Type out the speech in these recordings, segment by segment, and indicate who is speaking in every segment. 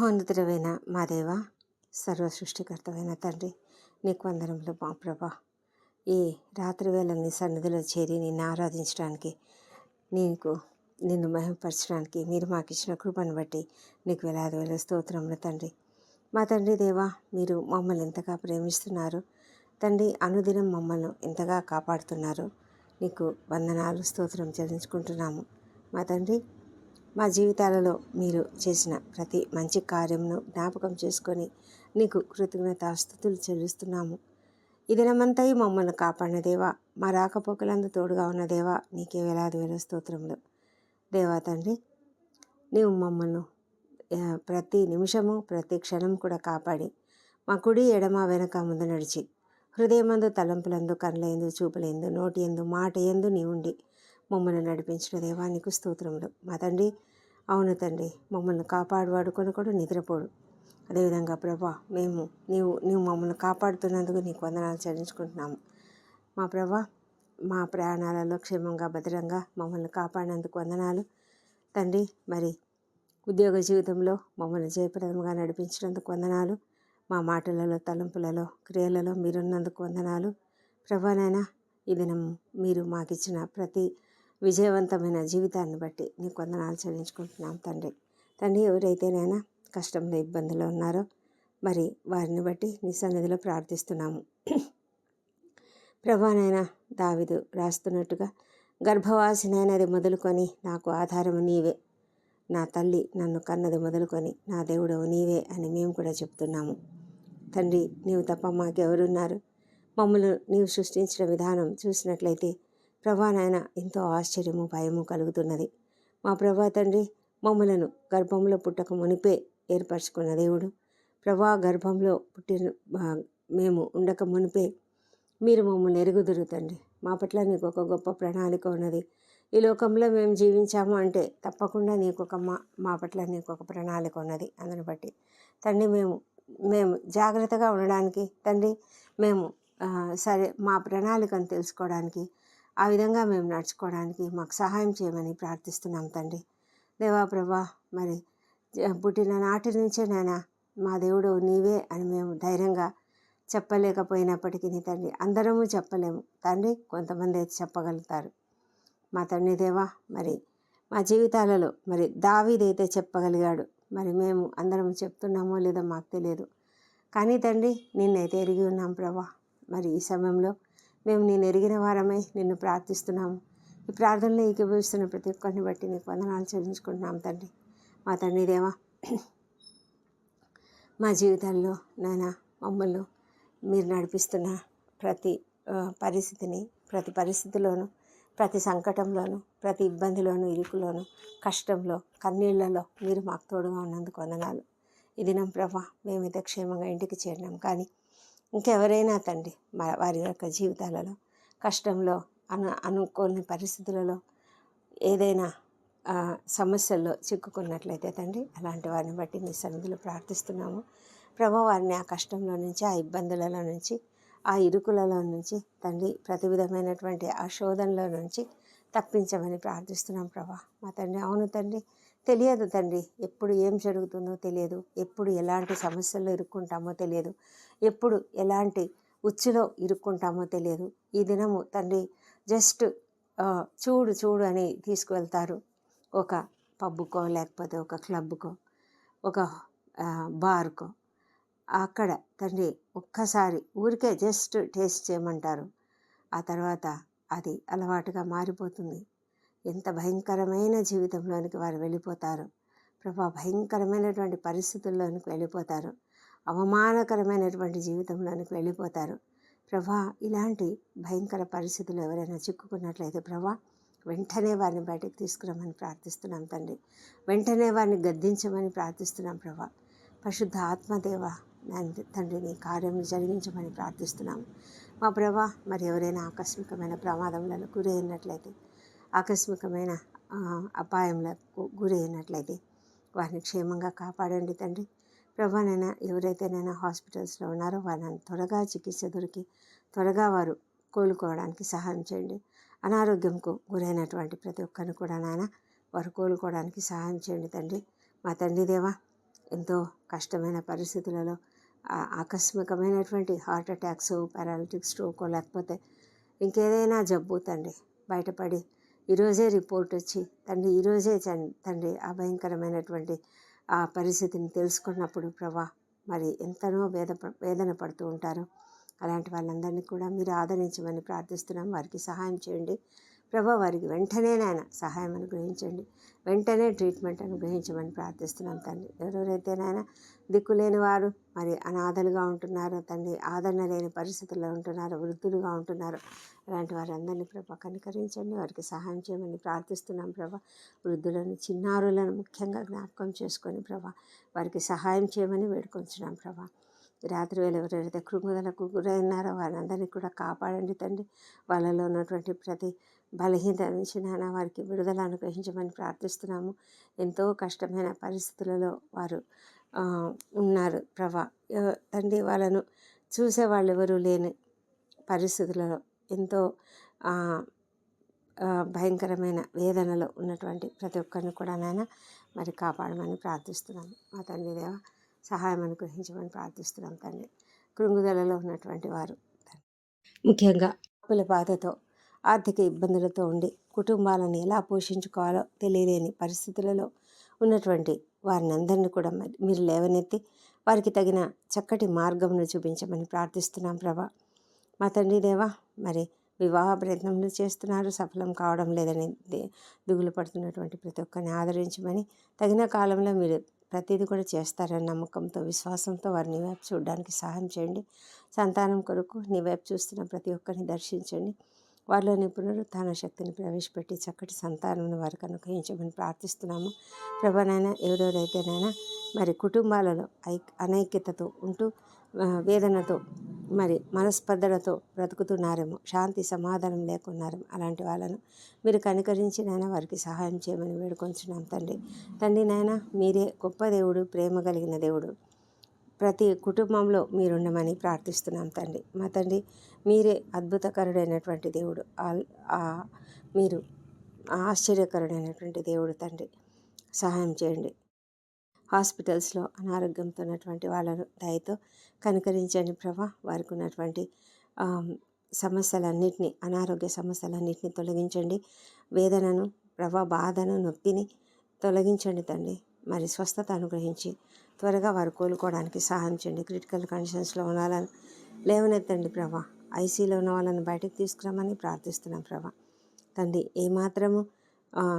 Speaker 1: మహోన్నతుడమైన మా దేవ సర్వ సృష్టికర్తమైన తండ్రి నీకు వందనములు మా ప్రభా. ఈ రాత్రి వేళ నీ సన్నిధిలో చేరి నిన్ను ఆరాధించడానికి నీకు నిన్ను మహిమపరచడానికి మీరు మాకు ఇచ్చిన కృపను బట్టి నీకు వేలాది వేల స్తోత్రములు తండ్రి. మా తండ్రి దేవా మీరు మమ్మల్ని ఎంతగా ప్రేమిస్తున్నారు తండ్రి అనుదినం మమ్మల్ని ఎంతగా కాపాడుతున్నారు నీకు వందనాలు స్తోత్రం చెల్లించుకుంటున్నాము. మా తండ్రి మా జీవితాలలో మీరు చేసిన ప్రతి మంచి కార్యమును జ్ఞాపకం చేసుకొని నీకు కృతజ్ఞతాస్థుతులు చెల్లిస్తున్నాము. ఈ మమ్మల్ని కాపాడిన దేవా మా రాకపోకలందు తోడుగా ఉన్న దేవా నీకే వేలాది వేల స్తోత్రములు. దేవా తండ్రి నీవు మమ్మల్ని ప్రతి నిమిషము ప్రతి క్షణం కూడా కాపాడి మా కుడి ఎడమ వెనక ముందు నడిచి హృదయమందు తలంపులందు కళ్ళయందు చూపులందు నోటి ఎందు మాట ఎందు నీ ఉండి మమ్మల్ని నడిపించిన దేవా నీకు స్తోత్రములు. మా తండ్రి అవును తండ్రి మమ్మల్ని కాపాడువాడు కొనుకోడు నిద్రపోడు. అదేవిధంగా ప్రభా మేము నీవు నీవు మమ్మల్ని కాపాడుతున్నందుకు నీకు వందనాలు చెల్లించుకుంటున్నాము. మా ప్రభా మా ప్రయాణాలలో క్షేమంగా భద్రంగా మమ్మల్ని కాపాడినందుకు వందనాలు. తండ్రి మరి ఉద్యోగ జీవితంలో మమ్మల్ని జయప్రదంగా నడిపించినందుకు వందనాలు. మా మాటలలో తలంపులలో క్రియలలో మీరున్నందుకు వందనాలు. ప్రభానైనా ఈ దినం మీరు మాకిచ్చిన ప్రతి విజయవంతమైన జీవితాన్ని బట్టి నీకు వందనాలు చెల్లించుకుంటున్నాం తండ్రి. తండ్రి ఎవరైతేనైనా కష్టంలో ఇబ్బందులు ఉన్నారో మరి వారిని బట్టి నీ సన్నిధిలో ప్రార్థిస్తున్నాము. ప్రభానైనా దావిదు రాస్తున్నట్టుగా గర్భవాసినైనది మొదలుకొని నాకు ఆధారము నీవే. నా తల్లి నన్ను కన్నది మొదలుకొని నా దేవుడవు నీవే అని మేము కూడా చెప్తున్నాము. తండ్రి నీవు తప్ప మాకెవరున్నారు? మమ్మల్ని నీవు సృష్టించిన విధానం చూసినట్లయితే ప్రభా నాయన ఎంతో ఆశ్చర్యము భయము కలుగుతున్నది. మా ప్రభా తండ్రి మమ్మలను గర్భంలో పుట్టక మునిపే ఏర్పరచుకున్న దేవుడు. ప్రభా గర్భంలో పుట్టిన మేము ఉండక మునిపే మీరు మమ్మల్ని ఎరుగుదురు తండ్రి. మా పట్ల నీకు ఒక గొప్ప ప్రణాళిక ఉన్నది. ఈ లోకంలో మేము జీవించాము అంటే తప్పకుండా నీకు ఒక మా మా పట్ల నీకు ఒక ప్రణాళిక ఉన్నది. అందుని బట్టి తండ్రి మేము మేము జాగ్రత్తగా ఉండడానికి తండ్రి మేము సరే మా ప్రణాళికను తెలుసుకోవడానికి ఆ విధంగా మేము నడుచుకోవడానికి మాకు సహాయం చేయమని ప్రార్థిస్తున్నాం తండ్రి. దేవా ప్రభా మరి పుట్టిన నాటి నుంచే నాయన మా దేవుడు నీవే అని మేము ధైర్యంగా చెప్పలేకపోయినప్పటికీ నీ తండ్రి అందరము చెప్పలేము. తండ్రి కొంతమంది అయితే చెప్పగలుగుతారు. మా తండ్రి దేవా మరి మా జీవితాలలో మరి దావీదైతే చెప్పగలిగాడు మరి మేము అందరం చెప్తున్నామో లేదో మాకు తెలియదు. కానీ తండ్రి నిన్నైతే ఎరిగి ఉన్నాం ప్రభా. మరి ఈ సమయంలో మేము నేను ఎరిగిన వారమై నిన్ను ప్రార్థిస్తున్నాము. ఈ ప్రార్థనలో ఏకీభవిస్తున్న ప్రతి ఒక్కరిని బట్టి నీకు వందనాలు చెల్లించుకుంటున్నాం తండ్రి. మా తండ్రి దేవా మా జీవితాల్లో నాయన మమ్మల్ని మీరు నడిపిస్తున్న ప్రతి పరిస్థితిని ప్రతి పరిస్థితిలోనూ ప్రతి సంకటంలోనూ ప్రతి ఇబ్బందిలోనూ ఇరుకులోనూ కష్టంలో కన్నీళ్ళలో మీరు మాకు తోడుగా ఉన్నందుకు వందనాలు. ఈ దినం ప్రభా మేమైతే క్షేమంగా ఇంటికి చేరినాం. కానీ ఇంకెవరైనా తండ్రి మా వారి యొక్క జీవితాలలో కష్టంలో అను అనుకోని పరిస్థితులలో ఏదైనా సమస్యల్లో చిక్కుకున్నట్లయితే తండ్రి అలాంటి వారిని బట్టి మీ సన్నిధిలో ప్రార్థిస్తున్నాము. ప్రభు వారిని ఆ కష్టంలో నుంచి ఆ ఇబ్బందులలో నుంచి ఆ ఇరుకులలో నుంచి తండ్రి ప్రతి విధమైనటువంటి ఆ శోధనలో నుంచి తప్పించమని ప్రార్థిస్తున్నాం ప్రభా. మా తండ్రి అవును తండ్రి తెలియదు తండ్రి ఎప్పుడు ఏం జరుగుతుందో తెలియదు ఎప్పుడు ఎలాంటి సమస్యల్లో ఇరుక్కుంటామో తెలియదు. ఎప్పుడు ఎలాంటి ఉచ్చులో ఇరుక్కుంటామో తెలియదు. ఈ దినము తండ్రి జస్ట్ చూడు చూడు అని తీసుకువెళ్తారు. ఒక పబ్బుకో లేకపోతే ఒక క్లబ్కో ఒక బార్కో. అక్కడ తండ్రి ఒక్కసారి ఊరికే జస్ట్ టేస్ట్ చేయమంటారు. ఆ తర్వాత అది అలవాటుగా మారిపోతుంది. ఎంత భయంకరమైన జీవితంలోనికి వారు వెళ్ళిపోతారు. ప్రభా భయంకరమైనటువంటి పరిస్థితుల్లోనికి వెళ్ళిపోతారు. అవమానకరమైనటువంటి జీవితంలోనికి వెళ్ళిపోతారు. ప్రభా ఇలాంటి భయంకర పరిస్థితులు ఎవరైనా చిక్కుకున్నట్లయితే ప్రభా వెంటనే వారిని బయటకు తీసుకురమ్మని ప్రార్థిస్తున్నాం తండ్రి. వెంటనే వారిని గద్దించమని ప్రార్థిస్తున్నాం ప్రభా. పరిశుద్ధ ఆత్మదేవ నా- తండ్రి నీ కార్యం జరిగించమని ప్రార్థిస్తున్నాము. మా ప్రభా మరి ఎవరైనా ఆకస్మికమైన ప్రమాదంలో గురైనట్లయితే ఆకస్మికమైన అపాయంలో అపాయంలకు వారిని క్షేమంగా కాపాడండి తండ్రి. ప్రభానైనా ఎవరైతేనైనా హాస్పిటల్స్లో ఉన్నారో వారిని త్వరగా చికిత్స దొరికి త్వరగా వారు కోలుకోవడానికి సహాయం చేయండి. అనారోగ్యంకు గురైనటువంటి ప్రతి ఒక్కరిని కూడా నాయన వారు కోలుకోవడానికి సహాయం చేయండి తండ్రి. మా తండ్రి దేవా ఎంతో కష్టమైన పరిస్థితులలో ఆకస్మికమైనటువంటి హార్ట్ అటాక్స్ పారాలిటిక్ స్ట్రోక్ లేకపోతే ఇంకేదైనా జబ్బు తండ్రి బయటపడి ఈరోజే రిపోర్ట్ వచ్చి తండ్రి ఈరోజే తండ్రి ఆ భయంకరమైనటువంటి ఆ పరిస్థితిని తెలుసుకున్నప్పుడు ప్రభా మరి ఎంతనో వేద వేదన పడుతూ ఉంటారు. అలాంటి వాళ్ళందరినీ కూడా మీరు ఆదరించమని ప్రార్థిస్తున్నాం. వారికి సహాయం చేయండి. ప్రభా వారికి వెంటనే నాయన సహాయం అనుగ్రహించండి. వెంటనే ట్రీట్మెంట్ అనుగ్రహించమని ప్రార్థిస్తున్నాం తండ్రి. ఎవరెవరైతే నాయన దిక్కులేని వారు మరి అనాథలుగా ఉంటున్నారో తండ్రి ఆదరణ లేని పరిస్థితుల్లో ఉంటున్నారో వృద్ధులుగా ఉంటున్నారు అలాంటి వారందరినీ ప్రభా కనికరించండి. వారికి సహాయం చేయమని ప్రార్థిస్తున్నాం ప్రభా. వృద్ధులను చిన్నారులను ముఖ్యంగా జ్ఞాపకం చేసుకొని ప్రభా వారికి సహాయం చేయమని వేడుకొంచున్నాం ప్రభా. రాత్రి వేళ ఎవరైతే కృంగుదలకు గురైనారో వారందరినీ కూడా కాపాడండి తండ్రి. వాళ్ళలో ఉన్నటువంటి ప్రతి బలహీన నుంచి నాన్న వారికి విడుదల అనుగ్రహించమని ప్రార్థిస్తున్నాము. ఎంతో కష్టమైన పరిస్థితులలో వారు ఉన్నారు ప్రభా. తండ్రి వాళ్ళను చూసేవాళ్ళు ఎవరూ లేని పరిస్థితులలో ఎంతో భయంకరమైన వేదనలో ఉన్నటువంటి ప్రతి ఒక్కరిని కూడా నాయన మరి కాపాడమని ప్రార్థిస్తున్నాము. మా తండ్రి దేవ సహాయం అనుగ్రహించమని ప్రార్థిస్తున్నాం తండ్రి. కృంగుదలలో ఉన్నటువంటి వారు ముఖ్యంగా అప్పుల బాధతో ఆర్థిక ఇబ్బందులతో ఉండి కుటుంబాలను ఎలా పోషించుకోవాలో తెలియలేని పరిస్థితులలో ఉన్నటువంటి వారిని అందరినీ కూడా మరి మీరు లేవనెత్తి వారికి తగిన చక్కటి మార్గమును చూపించమని ప్రార్థిస్తున్నాం ప్రభా. మా తండ్రి దేవా మరి వివాహ ప్రయత్నములు చేస్తున్నారు సఫలం కావడం లేదని ది- దిగులు పడుతున్నటువంటి ప్రతి ఒక్కరిని ఆదరించమని తగిన కాలంలో మీరు ప్రతిదీ కూడా చేస్తారని నమ్మకంతో విశ్వాసంతో వారిని వైపు చూడడానికి సహాయం చేయండి. సంతానం కొరకు నీ వైపు చూస్తున్న ప్రతి ఒక్కరిని దర్శించండి. వారిలోని పునరుత్థాన శక్తిని ప్రవేశపెట్టి చక్కటి సంతానం వారికి అనుగ్రహించమని ప్రార్థిస్తున్నాము. ప్రభానైనా ఎవరెవరైతేనైనా మరి కుటుంబాలలో ఐ అనైక్యతతో ఉంటూ వేదనతో మరి మనస్పర్ధలతో బ్రతుకుతున్నారేమో శాంతి సమాధానం లేకున్నారేమో అలాంటి వాళ్ళను మీరు కనికరించి నాయన వారికి సహాయం చేయమని వేడుకొంచున్నాం తండ్రి. తండ్రి నాయన మీరే గొప్ప దేవుడు ప్రేమ కలిగిన దేవుడు. ప్రతి కుటుంబంలో మీరుండమని ప్రార్థిస్తున్నాం తండ్రి. మా తండ్రి మీరే అద్భుతకరుడైనటువంటి దేవుడు. ఆల్- మీరు ఆశ్చర్యకరుడైనటువంటి దేవుడు తండ్రి. సహాయం చేయండి. హాస్పిటల్స్లో అనారోగ్యంతో ఉన్నటువంటి వాళ్ళను దయతో కనికరించండి ప్రభా. వారికి ఉన్నటువంటి సమస్యలన్నింటినీ అనారోగ్య సమస్యలన్నింటినీ తొలగించండి. వేదనను ప్రభా బాధను నొప్పిని తొలగించండి తండ్రి. మరి స్వస్థత అనుగ్రహించి త్వరగా వారు కోలుకోవడానికి సహాయం చేయండి. క్రిటికల్ కండిషన్స్లో ఉన్న లేవనెత్తండి ప్రభా. ఐసీలో ఉన్న వాళ్ళని బయటకు తీసుకురామని ప్రార్థిస్తున్నాం ప్రభా. తండ్రి ఏమాత్రము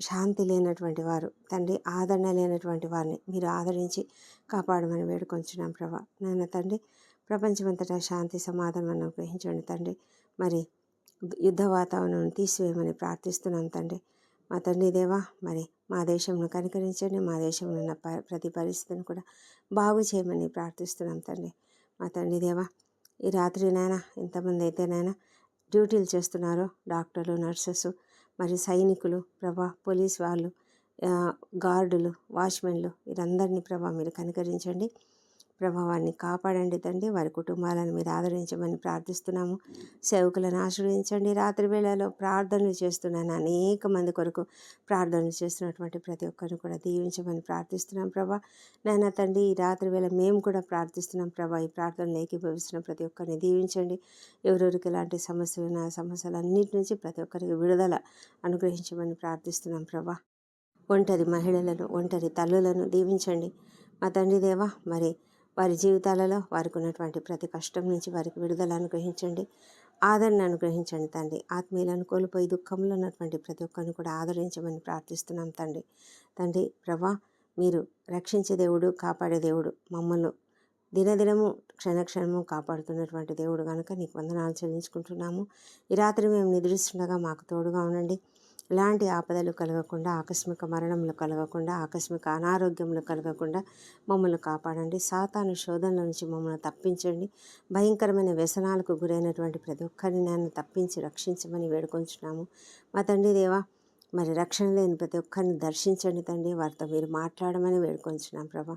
Speaker 1: శాంతి లేనటువంటి వారు తండ్రి ఆదరణ లేనటువంటి వారిని మీరు ఆదరించి కాపాడమని వేడుకొంచున్నాం ప్రభా. నాయన తండ్రి ప్రపంచమంతటా శాంతి సమాధానం అనుగ్రహించండి తండ్రి. మరి యుద్ధ వాతావరణం తీసివేయమని ప్రార్థిస్తున్నాం తండ్రి. మా తండ్రి దేవా మరి మా దేశంను కనికరించండి మా దేశంలో ఉన్న ప- ప్రతి పరిస్థితిని కూడా బాగు చేయమని ప్రార్థిస్తున్నాం తండ్రి. మా తండ్రి దేవా ఈ రాత్రి నాయన ఎంతమంది అయితే నాయన డ్యూటీలు చేస్తున్నారో డాక్టర్లు నర్సెస్ మరి సైనికులు ప్రభా పోలీస్ వాళ్ళు గార్డులు వాచ్మెన్లు వీరందరినీ ప్రభా మీరు కనికరించండి. ప్రభావాన్ని కాపాడండి తండ్రి వారి కుటుంబాలను మీరు ఆదరించమని ప్రార్థిస్తున్నాము. సేవకులను ఆశ్రయించండి. రాత్రి వేళలో ప్రార్థనలు చేస్తున్నాను. అనేక మంది కొరకు ప్రార్థనలు చేస్తున్నటువంటి ప్రతి ఒక్కరిని కూడా దీవించమని ప్రార్థిస్తున్నాం ప్రభా. నాయన తండ్రి ఈ రాత్రి వేళ మేము కూడా ప్రార్థిస్తున్నాం ప్రభా. ఈ ప్రార్థనలు ఏకీభవిస్తున్న ప్రతి ఒక్కరిని దీవించండి. ఎవరెవరికి ఎలాంటి సమస్యలు సమస్యలు సమస్యలన్నిటి నుంచి ప్రతి ఒక్కరికి విడుదల అనుగ్రహించమని ప్రార్థిస్తున్నాం ప్రభా. ఒంటరి మహిళలను ఒంటరి తల్లులను దీవించండి. మా తండ్రి దేవా మరి వారి జీవితాలలో వారికి ఉన్నటువంటి ప్రతి కష్టం నుంచి వారికి విడుదల అనుగ్రహించండి. ఆదరణ అనుగ్రహించండి తండ్రి. ఆత్మీయులను కోల్పోయి దుఃఖంలో ఉన్నటువంటి ప్రతి ఒక్కరిని కూడా ఆదరించమని ప్రార్థిస్తున్నాం తండ్రి. తండ్రి ప్రభా మీరు రక్షించే దేవుడు కాపాడే దేవుడు మమ్మల్ని దినదినము క్షణక్షణము కాపాడుతున్నటువంటి దేవుడు కనుక నీకు వందనాలు చెల్లించుకుంటున్నాము. ఈ రాత్రి మేము నిద్రిస్తుండగా మాకు తోడుగా ఉండండి. ఎలాంటి ఆపదలు కలగకుండా ఆకస్మిక మరణములు కలగకుండా ఆకస్మిక అనారోగ్యములు కలగకుండా మమ్మల్ని కాపాడండి. సాతాను శోధనల నుంచి మమ్మల్ని తప్పించండి. భయంకరమైన వ్యసనాలకు గురైనటువంటి ప్రతి ఒక్కరిని నన్ను తప్పించి రక్షించమని వేడుకొంచున్నాము. మా తండ్రి దేవా మరి రక్షణ లేని ప్రతి ఒక్కరిని దర్శించండి తండ్రి. వారితో మీరు మాట్లాడమని వేడుకొంచున్నాం ప్రభా.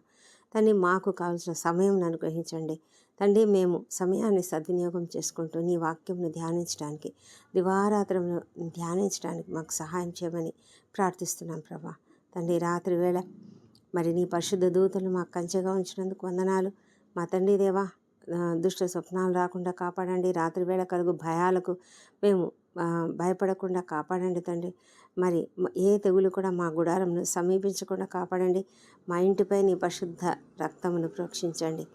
Speaker 1: తండ్రి మాకు కావాల్సిన సమయం అనుగ్రహించండి తండ్రి మేము సమయాన్ని సద్వినియోగం చేసుకుంటూ నీ వాక్యంను ధ్యానించడానికి దివారాత్రంలో ధ్యానించడానికి మాకు సహాయం చేయమని ప్రార్థిస్తున్నాం ప్రభా. తండ్రి రాత్రి వేళ మరి నీ పరిశుద్ధ దూతలు మాకు కంచెగా ఉంచినందుకు వందనాలు. మా తండ్రి దేవా దుష్ట స్వప్నాలు రాకుండా కాపాడండి. రాత్రి వేళ కలుగు భయాలకు మేము భయపడకుండా కాపాడండి తండ్రి. మరి ఏ తెగులు కూడా మా గుడారంను సమీపించకుండా కాపాడండి. మా ఇంటిపై నీ పరిశుద్ధ రక్తమును ప్రోక్షించండి.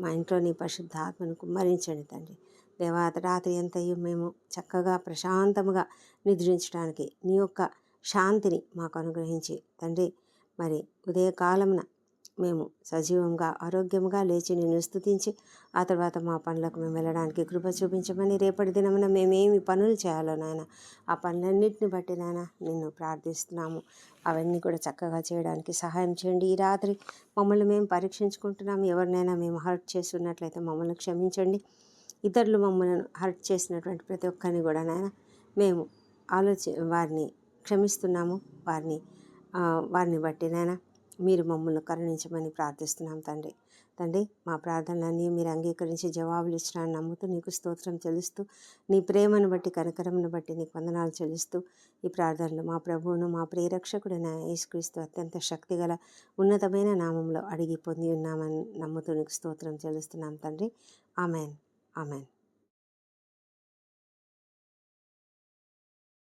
Speaker 1: మా ఇంట్లో నీ పరిశుద్ధ ఆత్మను కుమ్మరించండి తండ్రి. దేవా రాత్రి ఎంతయ్యో మేము చక్కగా ప్రశాంతముగా నిద్రించడానికి నీ యొక్క శాంతిని మాకు అనుగ్రహించి తండ్రి మరి ఉదయకాలమున మేము సజీవంగా ఆరోగ్యంగా లేచి నిన్ను స్థుతించి ఆ తర్వాత మా పనులకు మేము వెళ్ళడానికి కృప చూపించమని రేపటి దినమున మేమేమి పనులు చేయాలో నాయన ఆ పనులన్నింటిని బట్టి నాయన నిన్ను ప్రార్థిస్తున్నాము. అవన్నీ కూడా చక్కగా చేయడానికి సహాయం చేయండి. ఈ రాత్రి మమ్మల్ని మేము పరీక్షించుకుంటున్నాము. ఎవరినైనా మేము హర్ట్ చేస్తున్నట్లయితే మమ్మల్ని క్షమించండి. ఇతరులు మమ్మల్ని హర్ట్ చేసినటువంటి ప్రతి ఒక్కరిని కూడా నాయన మేము ఆలోచి వారిని క్షమిస్తున్నాము. వారిని వారిని బట్టి నాయన మీరు మమ్మల్ని కరుణించమని ప్రార్థిస్తున్నాం తండ్రి. తండ్రి మా ప్రార్థనలన్నీ మీరు అంగీకరించి జవాబులు ఇచ్చినాన్ని నమ్ముతూ నీకు స్తోత్రం చెల్లిస్తూ నీ ప్రేమను బట్టి కనకరమును బట్టి నీకు వందనాలు చెల్లిస్తూ ఈ ప్రార్థనలు మా ప్రభువును మా ప్రియరక్షకుడైన యేసుక్రీస్తు అత్యంత శక్తిగల ఉన్నతమైన నామంలో అడిగి పొంది ఉన్నామని నమ్ముతూ నీకు స్తోత్రం చెల్లిస్తున్నాం తండ్రి. ఆమెన్. ఆమెన్.